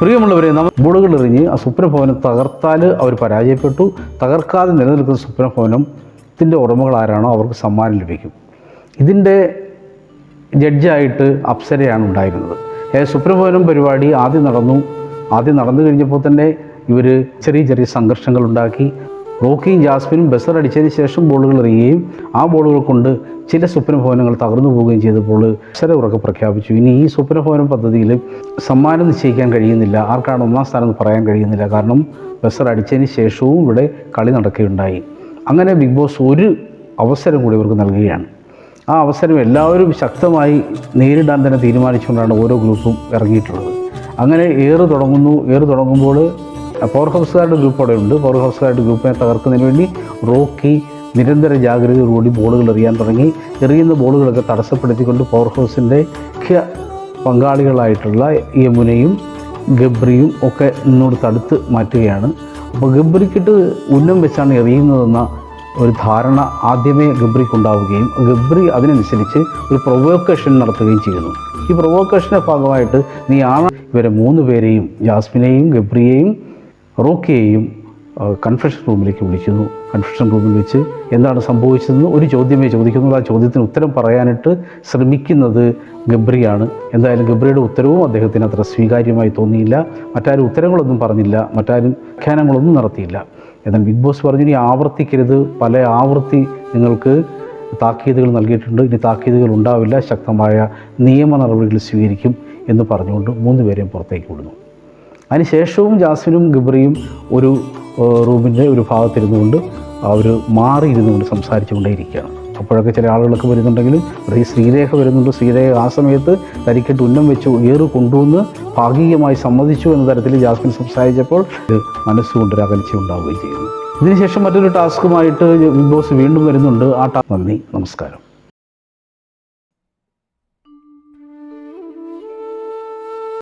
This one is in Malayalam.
പ്രിയമുള്ളവരെ നമ്മൾ ബോർഡുകൾ എറിഞ്ഞ് ആ സ്വപ്നഭവനം തകർത്താൽ അവർ പരാജയപ്പെട്ടു. തകർക്കാതെ നിലനിൽക്കുന്ന സ്വപ്നഭവനത്തിന്റെ ഉടമകൾ ആരാണോ അവർക്ക് സമ്മാനം ലഭിക്കും. ഇതിന്റെ ജഡ്ജായിട്ട് അപ്സരയാണ് ഉണ്ടായിരുന്നത്. സുപ്രഭവനം പരിപാടി ആദ്യം നടന്നു. ആദ്യം നടന്നു കഴിഞ്ഞപ്പോൾ തന്നെ ഇവർ ചെറിയ ചെറിയ സംഘർഷങ്ങൾ ഉണ്ടാക്കി. റോക്കിയും ജാസ്മിനും ബസർ അടിച്ചതിന് ശേഷം ബോളുകൾ എറിയുകയും ആ ബോളുകൾ കൊണ്ട് ചില സ്വപ്നഭവനങ്ങൾ തകർന്നു പോവുകയും ചെയ്തപ്പോൾ ബസറെ ഉറക്കെ പ്രഖ്യാപിച്ചു. ഇനി ഈ സ്വപ്നഭവനം പദ്ധതിയിൽ സമ്മാനം നിശ്ചയിക്കാൻ കഴിയുന്നില്ല. ആർക്കാണ് ഒന്നാം സ്ഥാനം എന്ന് പറയാൻ കഴിയുന്നില്ല. കാരണം ബസർ അടിച്ചതിന് ശേഷവും ഇവിടെ കളി നടക്കുകയുണ്ടായി. അങ്ങനെ ബിഗ് ബോസ് ഒരു അവസരം കൂടി ഇവർക്ക് നൽകുകയാണ്. ആ അവസരം എല്ലാവരും ശക്തമായി നേരിടാൻ തന്നെ തീരുമാനിച്ചുകൊണ്ടാണ് ഓരോ ഗ്രൂപ്പും ഇറങ്ങിയിട്ടുള്ളത്. അങ്ങനെ ഏറ് തുടങ്ങുന്നു. ഏറ് തുടങ്ങുമ്പോൾ പവർ ഹൗസുകാരുടെ ഗ്രൂപ്പ് അവിടെ ഉണ്ട്. പവർ ഹൗസുകാരുടെ ഗ്രൂപ്പിനെ തകർക്കുന്നതിന് വേണ്ടി റോക്കി നിരന്തര ജാഗ്രതയോടുകൂടി ബോളുകൾ എറിയാൻ തുടങ്ങി. എറിയുന്ന ബോളുകളൊക്കെ തടസ്സപ്പെടുത്തിക്കൊണ്ട് പവർ ഹൗസിന്റെ മുഖ്യ പങ്കാളികളായിട്ടുള്ള യമുനയും ഗബ്രിയും ഒക്കെ ഇന്നോട് തടുത്ത് മാറ്റുകയാണ്. അപ്പോൾ ഗബ്രിക്കിട്ട് ഉന്നം വെച്ചാണ് എറിയുന്നതെന്ന ഒരു ധാരണ ആദ്യമേ ഗബ്രിക്ക് ഉണ്ടാവുകയും ഗബ്രി അതിനനുസരിച്ച് ഒരു പ്രൊവോക്കേഷൻ നടത്തുകയും ചെയ്യുന്നു. ഈ പ്രൊവോക്കേഷന്റെ ഭാഗമായിട്ട് നീ ആണ് ഇവരെ മൂന്ന് പേരെയും ജാസ്മിനെയും ഗബ്രിയെയും റോക്കിയെയും കൺഫെഷൻ റൂമിലേക്ക് വിളിക്കുന്നു. കൺഫെഷൻ റൂമിൽ വെച്ച് എന്താണ് സംഭവിച്ചതെന്ന് ഒരു ചോദ്യമേ ചോദിക്കുന്നു ആ ചോദ്യത്തിന് ഉത്തരം പറയാനായിട്ട് ശ്രമിക്കുന്നത് ഗബ്രിയാണ്. എന്തായാലും ഗബ്രിയുടെ ഉത്തരവും അദ്ദേഹത്തിന് അത്ര സ്വീകാര്യമായി തോന്നിയില്ല. മറ്റാരും ഉത്തരങ്ങളൊന്നും പറഞ്ഞില്ല. മറ്റാരും വ്യാഖ്യാനങ്ങളൊന്നും നടത്തിയില്ല. എന്നാൽ ബിഗ് ബോസ് പറഞ്ഞു ഇനി ആവർത്തിക്കരുത്. പല ആവർത്തി നിങ്ങൾക്ക് താക്കീതുകൾ നൽകിയിട്ടുണ്ട്. ഇനി താക്കീതുകൾ ഉണ്ടാവില്ല. ശക്തമായ നിയമ നടപടികൾ സ്വീകരിക്കും എന്ന് പറഞ്ഞുകൊണ്ട് മൂന്ന് പേരെയും പുറത്തേക്ക് വിടുന്നു. അതിനുശേഷവും ജാസ്മിനും ഗിബ്രിയും ഒരു റൂമിന്റെ ഒരു ഭാഗത്തിരുന്നുകൊണ്ട് അവർ മാറിയിരുന്നുകൊണ്ട് സംസാരിച്ചു കൊണ്ടേയിരിക്കുകയാണ് അപ്പോഴൊക്കെ ചില ആളുകളൊക്കെ വരുന്നുണ്ടെങ്കിലും ഈ ശ്രീരേഖ വരുന്നുണ്ട്. ശ്രീരേഖ ആ സമയത്ത് തരിക്കെട്ട് ഉന്നം വെച്ച് ഏറ് കൊണ്ടുവന്ന് ഭാഗികമായി സമ്മതിച്ചു എന്ന തരത്തിൽ ജാസ്മിൻ സംസാരിച്ചപ്പോൾ മനസ്സുകൊണ്ടൊരു അകൽച്ച ഉണ്ടാവുകയും ചെയ്യുന്നു. ഇതിനുശേഷം മറ്റൊരു ടാസ്കുമായിട്ട് ബിഗ് ബോസ് വീണ്ടും വരുന്നുണ്ട്. ആ ടാ നന്ദി. നമസ്കാരം.